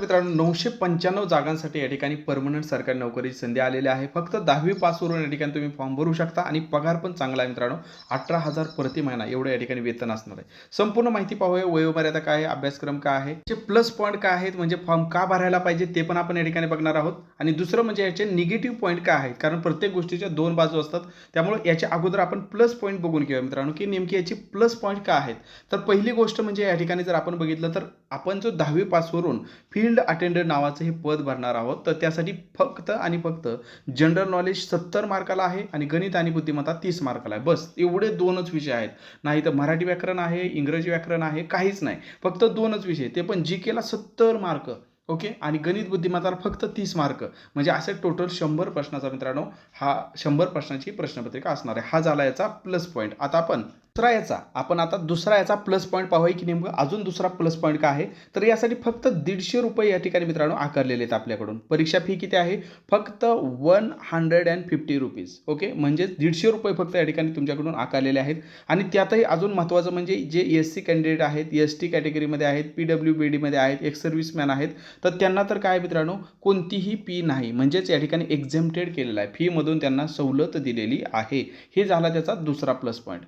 मित्रांनो नऊशे पंच्याण्णव जागांसाठी या ठिकाणी परमनंट सरकारी नोकरीची संधी आलेली आहे. फक्त दहावी पासवरून या ठिकाणी तुम्ही फॉर्म भरू शकता आणि पगार पण चांगला आहे मित्रांनो. अठरा हजार प्रति महिना एवढं या ठिकाणी वेतन असणार आहे. संपूर्ण माहिती पाहूया. वयोमर्यादा काय आहे? अभ्यासक्रम काय आहे? जे प्लस पॉईंट काय आहेत? म्हणजे फॉर्म का भरायला पाहिजे? ते पण आपण या ठिकाणी बघणार आहोत. आणि दुसरं म्हणजे याचे निगेटिव्ह पॉईंट काय आहेत? कारण प्रत्येक गोष्टीच्या दोन बाजू असतात. त्यामुळे याच्या अगोदर आपण प्लस पॉईंट बघून घेऊया मित्रांनो की नेमकी याची प्लस पॉईंट काय आहेत? तर पहिली गोष्ट म्हणजे या ठिकाणी जर आपण बघितलं तर आपण जो दहावी पासवरून फी फील्ड अटेंडर नावाचं हे पद भरणार आहोत. तर त्यासाठी फक्त आणि फक्त जनरल नॉलेज सत्तर मार्काला आहे आणि गणित आणि बुद्धिमत्ता तीस मार्काला आहे. बस एवढे दोनच विषय आहेत. नाही तर मराठी व्याकरण आहे इंग्रजी व्याकरण आहे काहीच नाही. फक्त दोनच विषय ते पण जी केला सत्तर मार्क. ओके? आणि गणित बुद्धिमत्ताला फक्त तीस मार्क. म्हणजे असे टोटल शंभर प्रश्नाचा मित्रांनो हा शंभर प्रश्नाची प्रश्नपत्रिका असणार आहे. हा झाला याचा प्लस पॉईंट आता आपण दुसरा याचा आपण आता दुसरा याचा प्लस पॉईंट पाहूया की नेमकं अजून दुसरा प्लस पॉईंट काय आहे. तर यासाठी फक्त दीडशे रुपये या ठिकाणी मित्रांनो आकारलेले आहेत आपल्याकडून. परीक्षा फी किती आहे? फक्त one hundred and fifty rupees okay म्हणजे दीडशे रुपये फक्त या ठिकाणी तुमच्याकडून आकारलेले आहेत. आणि त्यातही अजून महत्त्वाचं म्हणजे जे एस सी कॅन्डिडेट आहेत एस टी कॅटेगरीमध्ये आहेत पी डब्ल्यू बी डीमध्ये आहेत एक्स सर्व्हिसमॅन आहेत तर त्यांना तर काय मित्रांनो कोणतीही फी नाही. म्हणजेच या ठिकाणी एक्झेम्प्टेड केलेलं आहे. फीमधून त्यांना सवलत दिलेली आहे. हे झाला त्याचा दुसरा प्लस पॉईंट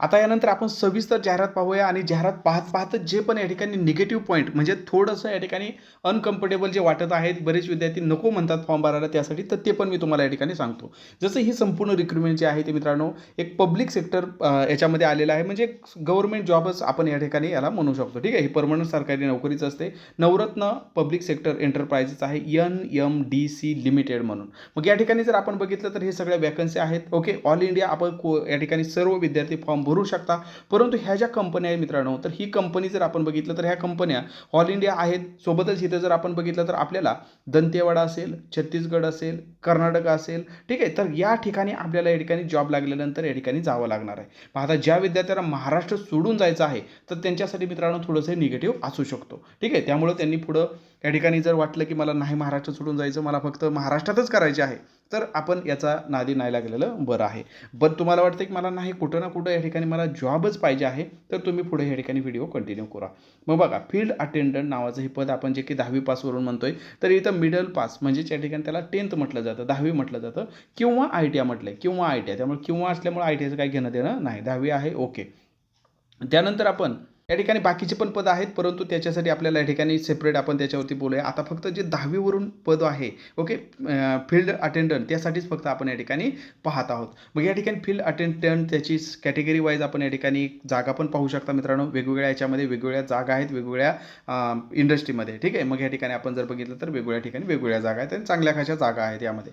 आता यानंतर आपण सविस्तर जाहिरात पाहूया आणि जाहिरात पाहत पाहत जे पण या ठिकाणी निगेटिव्ह पॉईंट म्हणजे थोडंसं या ठिकाणी अनकम्फर्टेबल जे वाटत आहेत बरेच विद्यार्थी नको म्हणतात फॉर्म भरायला त्यासाठी तर ते पण मी तुम्हाला या ठिकाणी सांगतो. जसं ही संपूर्ण रिक्रुटमेंट जे आहे ते मित्रांनो एक पब्लिक सेक्टर याच्यामध्ये आलेलं आहे. म्हणजे गव्हर्नमेंट जॉबच आपण या ठिकाणी याला म्हणू शकतो. ठीक आहे? ही परमनंट सरकारी नोकरीच असते. नवरत्न पब्लिक सेक्टर एंटरप्राइजेस आहे N M D C limited म्हणून. मग या ठिकाणी जर आपण बघितलं तर हे सगळ्या वॅकन्सी आहेत. ओके ऑल इंडिया आपण को या ठिकाणी सर्व विद्यार्थी फॉर्म भरू शकता. परंतु ह्या ज्या कंपन्या आहेत मित्रांनो तर ही कंपनी जर आपण बघितलं तर ह्या कंपन्या ऑल इंडिया आहेत. सोबतच इथं जर आपण बघितलं तर आपल्याला दंतेवाडा असेल छत्तीसगड असेल कर्नाटक असेल ठीक आहे. तर या ठिकाणी आपल्याला या ठिकाणी जॉब लागल्यानंतर या ठिकाणी जावं लागणार आहे. मग आता ज्या विद्यार्थ्यांना महाराष्ट्र सोडून जायचं आहे तर त्यांच्यासाठी मित्रांनो थोडंसं निगेटिव्ह असू शकतो. ठीक आहे. त्यामुळं त्यांनी पुढं या ठिकाणी जर वाटलं की मला नाही महाराष्ट्र सोडून जायचं मला फक्त महाराष्ट्रातच करायचे आहे तर आपण याचा नादी नाही लागलेलं बरं आहे. पण तुम्हाला वाटतं की मला नाही कुठं ना कुठं या ठिकाणी मला जॉबच पाहिजे आहे तर तुम्ही पुढे या ठिकाणी व्हिडिओ कंटिन्यू करा. मग बघा फील्ड अटेंडंट नावाचं हे पद आपण जे की दहावी पासवरून म्हणतोय तर इथं मिडल पास म्हणजेच या ठिकाणी त्याला टेन्थ म्हटलं जातं दहावी म्हटलं जातं किंवा आय टी आय म्हटलं आहे किंवा आय टी आय त्यामुळे किंवा असल्यामुळे आय टी आयचं काही घेणं देणं नाही दहावी आहे ओके त्यानंतर आपण या ठिकाणी बाकीचे पण पद आहेत परंतु त्याच्यासाठी आपल्याला या ठिकाणी सेपरेट आपण त्याच्यावरती बोलूया. आता फक्त जे दहावीवरून पद आहे ओके फील्ड अटेंडंट त्यासाठीच फक्त आपण या ठिकाणी पाहत आहोत. मग या ठिकाणी फील्ड अटेंडंट त्याची कॅटेगरी वाईज आपण या ठिकाणी जागा पण पाहू शकता मित्रांनो. वेगवेगळ्या याच्यामध्ये वेगवेगळ्या जागा आहेत वेगवेगळ्या इंडस्ट्रीमध्ये ठीक आहे? मग या ठिकाणी आपण जर बघितलं तर वेगवेगळ्या ठिकाणी वेगवेगळ्या जागा आहेत आणि चांगल्या खाशा जागा आहेत यामध्ये.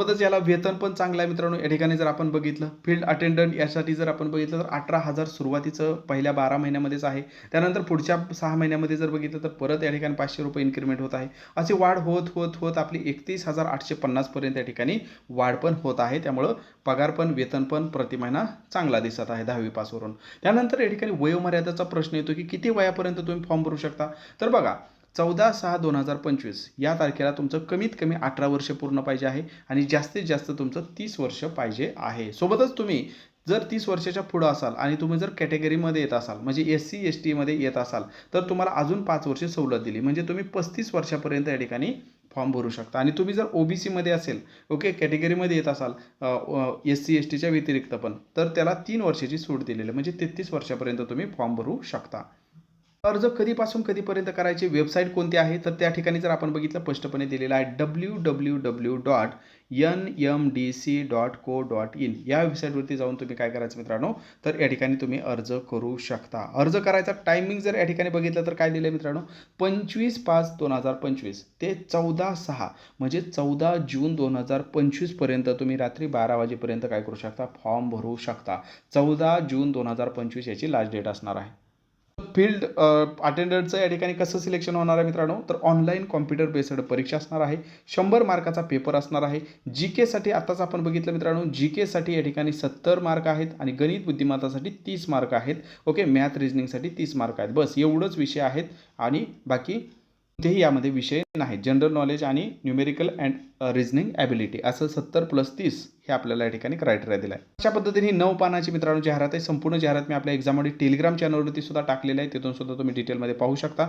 सोबतच याला वेतन पण चांगलं आहे मित्रांनो. या ठिकाणी जर आपण बघितलं फील्ड अटेंडंट यासाठी जर आपण बघितलं तर अठरा हजार सुरुवातीचं पहिल्या बारा महिन्यामध्येच आहे. त्यानंतर पुढच्या सहा महिन्यामध्ये जर बघितलं तर परत या ठिकाणी पाचशे रुपये इन्क्रीमेंट होत आहे. अशी वाढ होत होत होत आपली एकतीस हजार आठशे पन्नासपर्यंत या ठिकाणी वाढ पण होत आहे. त्यामुळं पगार पण वेतन पण प्रति महिना चांगला दिसत आहे दहावी पासवरून. त्यानंतर या ठिकाणी वयोमर्यादाचा प्रश्न येतो की किती वयापर्यंत तुम्ही फॉर्म भरू शकता? तर बघा चौदा सहा दोन हजार पंचवीस या तारखेला तुमचं कमीत कमी अठरा वर्ष पूर्ण पाहिजे आहे आणि जास्तीत जास्त तुमचं तीस वर्ष पाहिजे आहे. सोबतच तुम्ही जर तीस वर्षाच्या पुढं असाल आणि तुम्ही जर कॅटेगरीमध्ये येत असाल म्हणजे एस सी एस टीमध्ये येत असाल तर तुम्हाला अजून पाच वर्ष सवलत दिली. म्हणजे तुम्ही पस्तीस वर्षापर्यंत या ठिकाणी फॉर्म भरू शकता. आणि तुम्ही जर ओ बी सीमध्ये असेल ओके कॅटेगरीमध्ये येत असाल एस सी एस टीच्या व्यतिरिक्त पण तर त्याला तीन वर्षाची सूट दिलेली आहे. म्हणजे तेहतीस वर्षापर्यंत तुम्ही फॉर्म भरू शकता. अर्ज कधीपासून कधीपर्यंत करायचे वेबसाईट कोणती आहे? तर त्या ठिकाणी जर आपण बघितलं स्पष्टपणे दिलेलं आहे W W W dot N M D C dot co dot in या वेबसाईटवरती जाऊन तुम्ही काय करायचं मित्रांनो? तर या ठिकाणी तुम्ही अर्ज करू शकता. अर्ज करायचा टायमिंग जर या ठिकाणी बघितलं तर काय दिलं आहे मित्रांनो? पंचवीस पाच दोन हजार पंचवीस ते चौदा सहा म्हणजे चौदा जून दोन हजार पंचवीसपर्यंत तुम्ही रात्री बारा वाजेपर्यंत काय करू शकता? फॉर्म भरू शकता. चौदा जून दोन हजार पंचवीस याची लास्ट डेट असणार आहे. फील्ड अटेंडंटचं या ठिकाणी कसं सिलेक्शन होणार आहे मित्रांनो? तर ऑनलाईन कॉम्प्युटर बेस्ड परीक्षा असणार आहे. शंभर मार्काचा पेपर असणार आहे. जी केसाठी आत्ताच आपण बघितलं मित्रांनो जी केसाठी या ठिकाणी सत्तर मार्क आहेत आणि गणित बुद्धिमत्तासाठी तीस मार्क आहेत. ओके मॅथ रिजनिंगसाठी तीस मार्क आहेत. बस एवढंच विषय आहेत आणि बाकी कोणतेही यामध्ये विषय नाहीत जनरल नॉलेज आणि न्यूमेरिकल अँड रिजनिंग ॲबिलिटी असं सत्तर प्लस तीस हे आपल्याला या ठिकाणी क्रायटेरिया दिला आहे अशा पद्धतीने ही नऊ पानाची मित्रांनो जाहिरात आहे. संपूर्ण जाहिरात मी आपल्या एक्झाममध्ये टेलिग्राम चॅनलवरती सुद्धा टाकलेलं आहे तिथून सुद्धा तुम्ही डिटेलमध्ये पाहू शकता.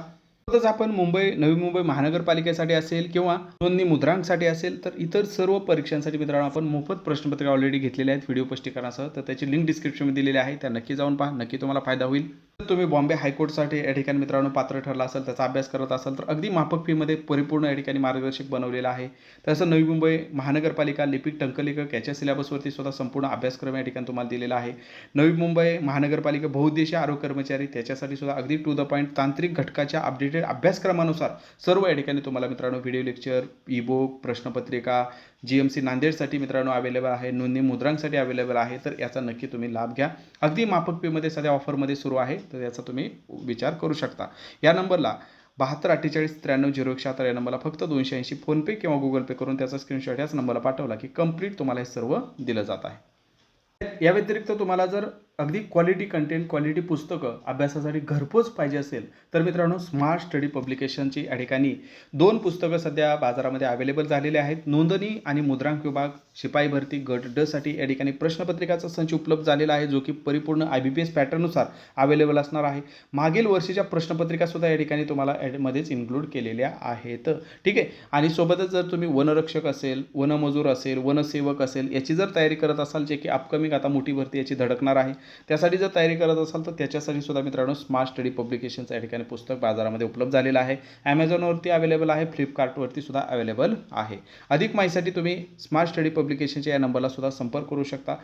तसंच आपण मुंबई नवी मुंबई महानगरपालिकेसाठी असेल किंवा नोंदणी मुद्रांकसाठी असेल तर इतर सर्व परीक्षांसाठी मित्रांनो आपण मोफत प्रश्नपत्रिका ऑलरेडी घेतलेले आहेत. व्हिडिओ स्पष्टीकरणासह तर त्याची लिंक डिस्क्रिप्शनमध्ये दिलेली आहे. त्या नक्की जाऊन पहा. नक्की तुम्हाला फायदा होईल. तुम्ही बॉम्बे हायकोर्टसाठी या ठिकाणी मित्रांनो पात्र ठरला असेल त्याचा अभ्यास करत असाल तर अगदी माफक फीमध्ये परिपूर्ण या ठिकाणी मार्गदर्शक बनवलेलं आहे. तसं नवी मुंबई महानगरपालिका लिपिक टंकलेखक याच्या सिलेबसवरती सुद्धा संपूर्ण अभ्यासक्रम या ठिकाणी तुम्हाला दिलेला आहे. नवी मुंबई महानगरपालिका बहुउद्देशीय आरोग्य कर्मचारी त्याच्यासाठी सुद्धा अगदी टू द पॉईंट तांत्रिक घटकाच्या अपडेटेड अभ्यासक्रमानुसार सर्व या ठिकाणी तुम्हाला मित्रांनो व्हिडिओ लेक्चर ई बुक प्रश्नपत्रिका जी एम सी नांदेडसाठी मित्रांनो अवेलेबल आहे. नोंदणी मुद्रांसाठी अवेलेबल आहे. तर याचा नक्की तुम्ही लाभ घ्या. अगदी माफक पेमध्ये सध्या ऑफरमध्ये सुरू आहे. तर याचा तुम्ही विचार करू शकता. या नंबरला बहात्तर अठ्ठेचाळीस त्र्याण्णव झिरो एकशे या नंबरला फक्त दोनशे ऐंशी फोनपे किंवा गुगल पे करून त्याचा स्क्रीनशॉट याच नंबरला पाठवला की कंप्लीट तुम्हाला हे सर्व दिलं जात आहे. या व्यतिरिक्त तुम्हाला जर अगदी क्वालिटी कंटेंट क्वालिटी पुस्तकं अभ्यासासाठी घरपोच पाहिजे असेल तर मित्रांनो स्मार्ट स्टडी पब्लिकेशनची या ठिकाणी दोन पुस्तकं सध्या बाजारामध्ये अवेलेबल झालेले आहेत. नोंदणी आणि मुद्रांक विभाग शिपाई भरती गट ड साठी या ठिकाणी प्रश्नपत्रिकाचा संच उपलब्ध झालेला आहे जो की परिपूर्ण आय बी पी एस पॅटर्ननुसार अवेलेबल असणार आहे. मागील वर्षीच्या प्रश्नपत्रिकासुद्धा या ठिकाणी तुम्हाला मध्येच इन्क्लूड केलेल्या आहेत. ठीक आहे? आणि सोबतच जर तुम्ही वनरक्षक असेल वनमजूर असेल वनसेवक असेल याची जर तयारी करत असाल जे की अपकमिंग आता मोठी भरती याची धडकणार आहे त्यासाठी जर तयारी करत असाल तर त्याच्यासाठी सुद्धा मित्रांनो स्मार्ट स्टडी पब्लिकेशनचं या ठिकाणी पुस्तक बाजारामध्ये उपलब्ध झालेलं आहे. ॲमेझॉनवरती अवेलेबल आहे फ्लिपकार्टवरती सुद्धा अवेलेबल आहे. अधिक माहितीसाठी तुम्ही स्मार्ट स्टडी पब्लिकेशनच्या या नंबरला सुद्धा संपर्क करू शकता.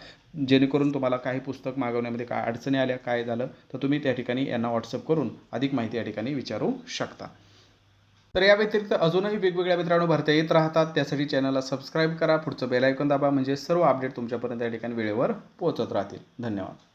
जेणेकरून तुम्हाला काही पुस्तक मागवण्यामध्ये काय अडचणी आल्या काय झालं तर तुम्ही त्या ठिकाणी यांना व्हॉट्सअप करून अधिक माहिती या ठिकाणी विचारू शकता. तर या व्यतिरिक्त अजूनही वेगवेगळ्या मित्रांनो भरत्या येत राहतात. त्यासाठी चॅनलला सबस्क्राईब करा. पुढचं बेल आयकॉन दाबा. म्हणजे सर्व अपडेट तुमच्यापर्यंत या ठिकाणी वेळेवर पोहोचत राहतील. धन्यवाद.